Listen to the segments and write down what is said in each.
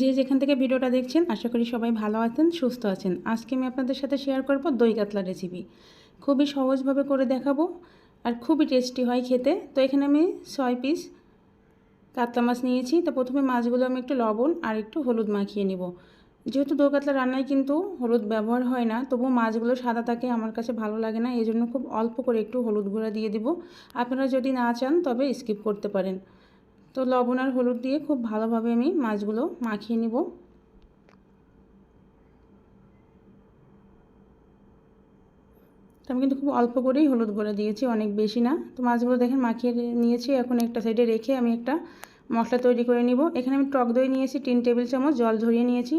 যে যেখান থেকে ভিডিওটা দেখছেন, আশা করি সবাই ভালো আছেন, সুস্থ আছেন। আজকে আমি আপনাদের সাথে শেয়ার করব দই কাতলা রেসিপি খুবই সহজভাবে করে দেখাবো আর খুবই টেস্টি হয় খেতে। তো এখানে আমি ছয় পিস কাতলা মাছ নিয়েছি। তো প্রথমে মাছগুলো আমি একটু লবণ আর একটু হলুদ মাখিয়ে নিব। যেহেতু দই কাতলা রান্নায় কিন্তু হলুদ ব্যবহার হয় না তবু মাছগুলো সাদা থাকে, আমার কাছে ভালো লাগে না। এই জন্য খুব অল্প করে একটু হলুদ গুঁড়া দিয়ে দিব। আপনারা যদি না চান, তবে স্কিপ করতে পারেন। তো লবণ আর হলুদ দিয়ে খুব ভালোভাবে আমি মাছগুলো মাখিয়ে নিব। আমি কিন্তু খুব অল্প করেই হলুদ গুঁড়া দিয়েছি, অনেক বেশি না। তো মাছগুলো দেখেন মাখিয়ে নিয়েছি, এখন একটা সাইডে রেখে আমি একটা মশলা তৈরি করে নিব। এখানে আমি টক দই নিয়েছি, তিন টেবিল চামচ জল ঝরিয়ে নিয়েছি।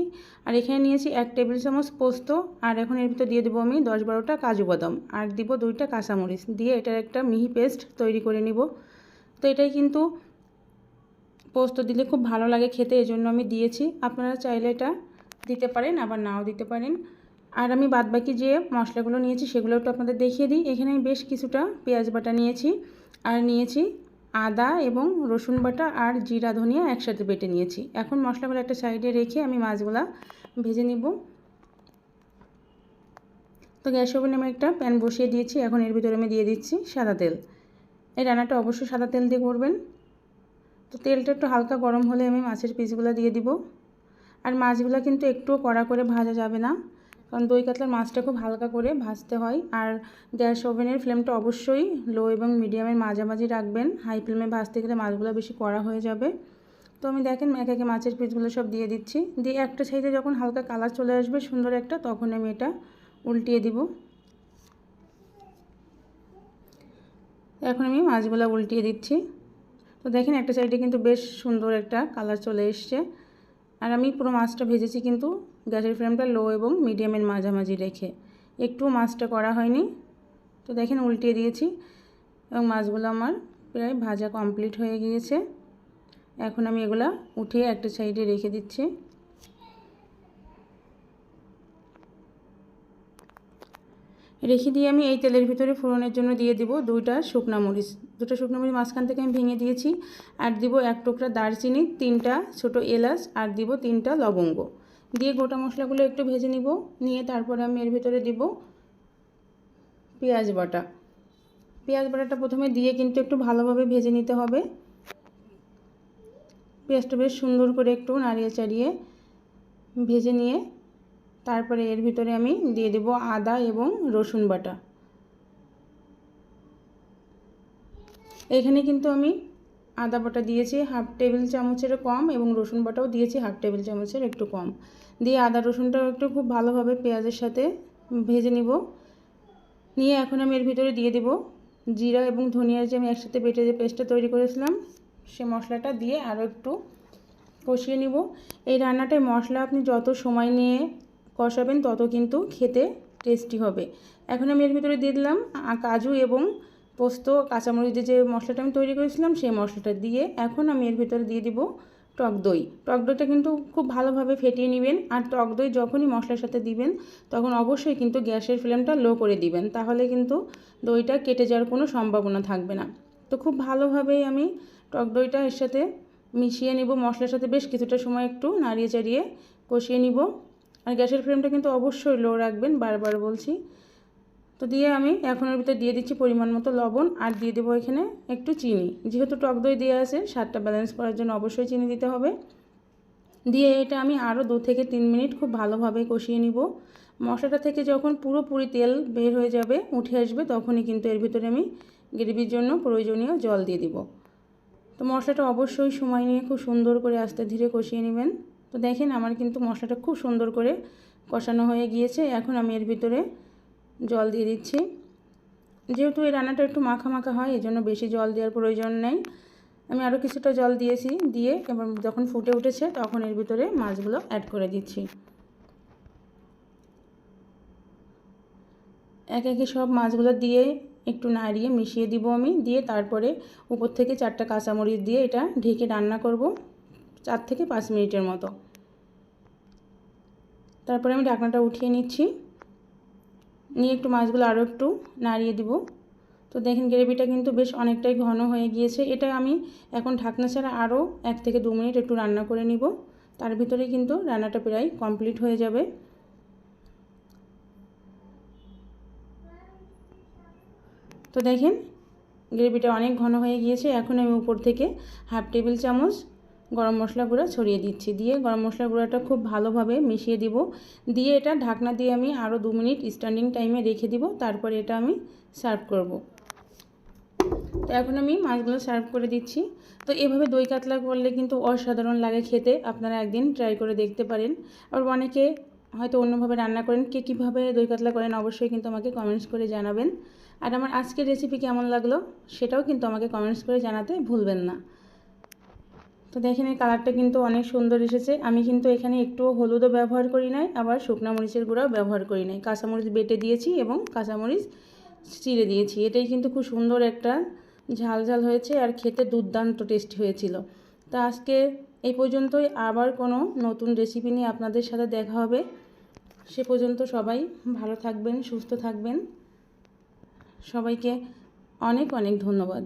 আর এখানে নিয়েছি এক টেবিল চামচ পোস্ত। আর এখন এর ভিতর দিয়ে দেবো আমি দশ বারোটা কাজু বাদাম। আর দিব দুইটা কাঁচামরিচ। দিয়ে এটার একটা মিহি পেস্ট তৈরি করে নিব। তো এটাই কিন্তু পোস্ত দিলে খুব ভালো লাগে খেতে এই জন্য আমি দিয়েছি। আপনারা চাইলে এটা দিতে পারেন, আবার নাও দিতে পারেন। আর আমি বাদবাকি যে মশলাগুলো নিয়েছি, সেগুলো একটু আপনাদের দেখিয়ে দিই। এখানে আমি বেশ কিছুটা পেঁয়াজ বাটা নিয়েছি, আর নিয়েছি আদা এবং রসুন বাটা আর জিরা, ধনিয়া একসাথে বেটে নিয়েছি। এখন মশলাগুলো একটা সাইডে রেখে আমি মাছগুলা ভেজে নিব। তো গ্যাস ওভেনে আমি একটা প্যান বসিয়ে দিয়েছি, এখন এর ভিতরে আমি দিয়ে দিচ্ছি সাদা তেল। এই রান্নাটা অবশ্যই সাদা তেল দিয়ে করবেন। তো তেলটা একটু হালকা গরম হলে আমি মাছের পিসগুলো দিয়ে দিব। আর মাছগুলো কিন্তু একটুও কড়া করে ভাজা যাবে না। কারণ দই কাতলার মাছটা খুব হালকা করে ভাজতে হয়। আর গ্যাস ওভেনের ফ্লেমটা অবশ্যই লো এবং মিডিয়ামের মাঝামাঝি রাখবেন। হাই ফ্লেমে ভাজতে গেলে মাছগুলো বেশি কড়া হয়ে যাবে। তো আমি দেখেন এক মাছের পিসগুলো সব দিয়ে দিচ্ছি। দিয়ে একটা সাইডে যখন হালকা কালার চলে আসবে সুন্দর একটা, তখন আমি এটা উল্টিয়ে দিব। এখন আমি মাছগুলো উল্টিয়ে দিচ্ছি। তো দেখেন একটা সাইডে কিন্তু বেশ সুন্দর একটা কালার চলে এসছে। আর আমি পুরো মাছটা ভেজেছি কিন্তু গ্যাসের ফ্লেমটা লো এবং মিডিয়ামের মাঝামাঝি রেখে। একটু মাছটা করা হয়নি। তো দেখেন উল্টিয়ে দিয়েছি এবং মাছগুলো আমার প্রায় ভাজা কমপ্লিট হয়ে গিয়েছে। এখন আমি এগুলা উঠিয়ে একটা সাইডে রেখে দিচ্ছি। রেখে দিয়ে আমি এই তেলের ভিতরে ফোড়নের জন্য দিয়ে দিব দুইটা শুকনা মরিচ। দুটো শুকনো মরিচ মাঝখান থেকে আমি ভেঙে দিয়েছি। আর দিব এক টুকরা দারচিনি, তিনটা ছোট এলাচ আর দিব তিনটা লবঙ্গ। দিয়ে গোটা মশলাগুলো একটু ভেজে নিব। নিয়ে তারপরে আমি এর ভিতরে দিব পেঁয়াজ বাটা। পেঁয়াজ বাটাটা প্রথমে দিয়ে কিন্তু একটু ভালোভাবে ভেজে নিতে হবে। পেঁয়াজটা বেশ সুন্দর করে একটু নাড়িয়ে চাড়িয়ে ভেজে নিয়ে তারপরে এর ভিতরে আমি দিয়ে দেব আদা এবং রসুন বাটা। এখানে কিন্তু আমি আদা বাটা দিয়েছি, হাফ টেবিল চামচের কম এবং রসুন বাটাও দিয়েছি, হাফ টেবিল চামচের একটু কম। দিয়ে আদা রসুনটাও একটু খুব ভালোভাবে পেঁয়াজের সাথে ভেজে নিব। নিয়ে এখন আমি এর ভিতরে দিয়ে দেব জিরা এবং ধনিয়ার যে আমি একসাথে বেটে যে পেস্টটা তৈরি করেছিলাম, সে মশলাটা দিয়ে আরও একটু কষিয়ে নিব। এই রান্নাটায় মশলা আপনি যত সময় নিয়ে কষাবেন, তত কিন্তু খেতে টেস্টি হবে। এখন আমি এর ভিতরে দিয়ে দিলাম কাজু এবং পোস্ত, কাঁচামরিচ যে মশলাটা আমি তৈরি করেছিলাম, সেই মশলাটা দিয়ে এখন আমি এর ভিতরে দিয়ে দিব টক দই। টক দইটা কিন্তু খুব ভালোভাবে ফেটিয়ে নেবেন, আর টক দই যখনই মশলার সাথে দিবেন, তখন অবশ্যই কিন্তু গ্যাসের ফ্লেমটা লো করে দিবেন, তাহলে কিন্তু দইটা কেটে যাওয়ার কোনো সম্ভাবনা থাকবে না। তো খুব ভালোভাবেই আমি টক দইটা এর সাথে মিশিয়ে নিব, মশলার সাথে বেশ কিছুটা সময় একটু নাড়িয়ে চাড়িয়ে কষিয়ে নিব। আর গ্যাসের ফ্লেমটা কিন্তু অবশ্যই লো রাখবেন, বারবার বলছি। তো দিয়ে আমি এখন এর ভিতরে দিয়ে দিচ্ছি পরিমাণ মতো লবণ আর দিয়ে দেবো এখানে একটু চিনি। যেহেতু টক দই দেওয়া আছে, স্বাদটা ব্যালেন্স করার জন্য অবশ্যই চিনি দিতে হবে। দিয়ে এটা আমি আরও দু থেকে তিন মিনিট খুব ভালোভাবে কষিয়ে নিব। মশলাটা থেকে যখন পুরোপুরি তেল বের হয়ে যাবে, উঠে আসবে, তখনই কিন্তু এর ভিতরে আমি গ্রেভির জন্য প্রয়োজনীয় জল দিয়ে দিব। তো মশলাটা অবশ্যই সময় নিয়ে খুব সুন্দর করে আস্তে ধীরে কষিয়ে নেবেন। তো দেখেন আমার কিন্তু মশলাটা খুব সুন্দর করে কষানো হয়ে গিয়েছে। এখন আমি এর ভিতরে জল দিয়ে দিচ্ছি। যেহেতু এই রান্নাটা একটু মাখা মাখা হয় এই জন্য বেশি জল দেওয়ার প্রয়োজন নেই। আমি আরও কিছুটা জল দিয়েছি, দিয়ে এবার যখন ফুটে উঠেছে তখন এর ভিতরে মাছগুলো অ্যাড করে দিচ্ছি। এক একে সব মাছগুলো দিয়ে একটু নাড়িয়ে মিশিয়ে দিব আমি। দিয়ে তারপরে উপর থেকে চারটা কাঁচামরিচ দিয়ে এটা ঢেকে রান্না করব, চার থেকে পাঁচ মিনিটের মতো। তারপরে আমি ঢাকনাটা উঠিয়ে নিচ্ছি। নিয়ে একটু মাছগুলো আরও একটু নাড়িয়ে দিব। তো দেখেন গ্রেভিটা কিন্তু বেশ অনেকটাই ঘন হয়ে গিয়েছে। এটা আমি এখন ঢাকনা ছাড়া আরও এক থেকে দু মিনিট একটু রান্না করে নিব। তার ভিতরে কিন্তু রান্নাটা প্রায় কমপ্লিট হয়ে যাবে। তো দেখেন গ্রেভিটা অনেক ঘন হয়ে গিয়েছে। এখন আমি উপর থেকে হাফ টেবিল চামচ গরম মশলা গুঁড়া ছড়িয়ে দিচ্ছি। দিয়ে গরম মশলা গুঁড়াটা খুব ভালোভাবে মিশিয়ে দিব। দিয়ে এটা ঢাকনা দিয়ে আমি আরও দু মিনিট স্ট্যান্ডিং টাইমে রেখে দিব। তারপরে এটা আমি সার্ভ করব। তো এখন আমি মাছগুলো সার্ভ করে দিচ্ছি। তো এভাবে দই কাতলা করলে কিন্তু অসাধারণ লাগে খেতে। আপনারা একদিন ট্রাই করে দেখতে পারেন। আবার অনেকে হয়তো অন্যভাবে রান্না করেন। কে কীভাবে দই কাতলা করেন অবশ্যই কিন্তু আমাকে কমেন্টস করে জানাবেন। আর আমার আজকের রেসিপি কেমন লাগল সেটাও কিন্তু আমাকে কমেন্টস করে জানাতে ভুলবেন না। তো দেখেন, এই কালারটা কিন্তু অনেক সুন্দর এসেছে। আমি কিন্তু এখানে একটু হলুদও ব্যবহার করি নাই, আবার শুকনো মরিচের গুঁড়াও ব্যবহার করি নাই। কাঁচামরিচ বেটে দিয়েছি এবং কাঁচামরিচ চিড়ে দিয়েছি। এটাই কিন্তু খুব সুন্দর একটা ঝাল ঝাল হয়েছে আর খেতে দুর্দান্ত টেস্টি হয়েছিল। তো আজকে এই পর্যন্তই। আবার কোনো নতুন রেসিপি নিয়ে আপনাদের সাথে দেখা হবে। সে পর্যন্ত সবাই ভালো থাকবেন, সুস্থ থাকবেন। সবাইকে অনেক অনেক ধন্যবাদ।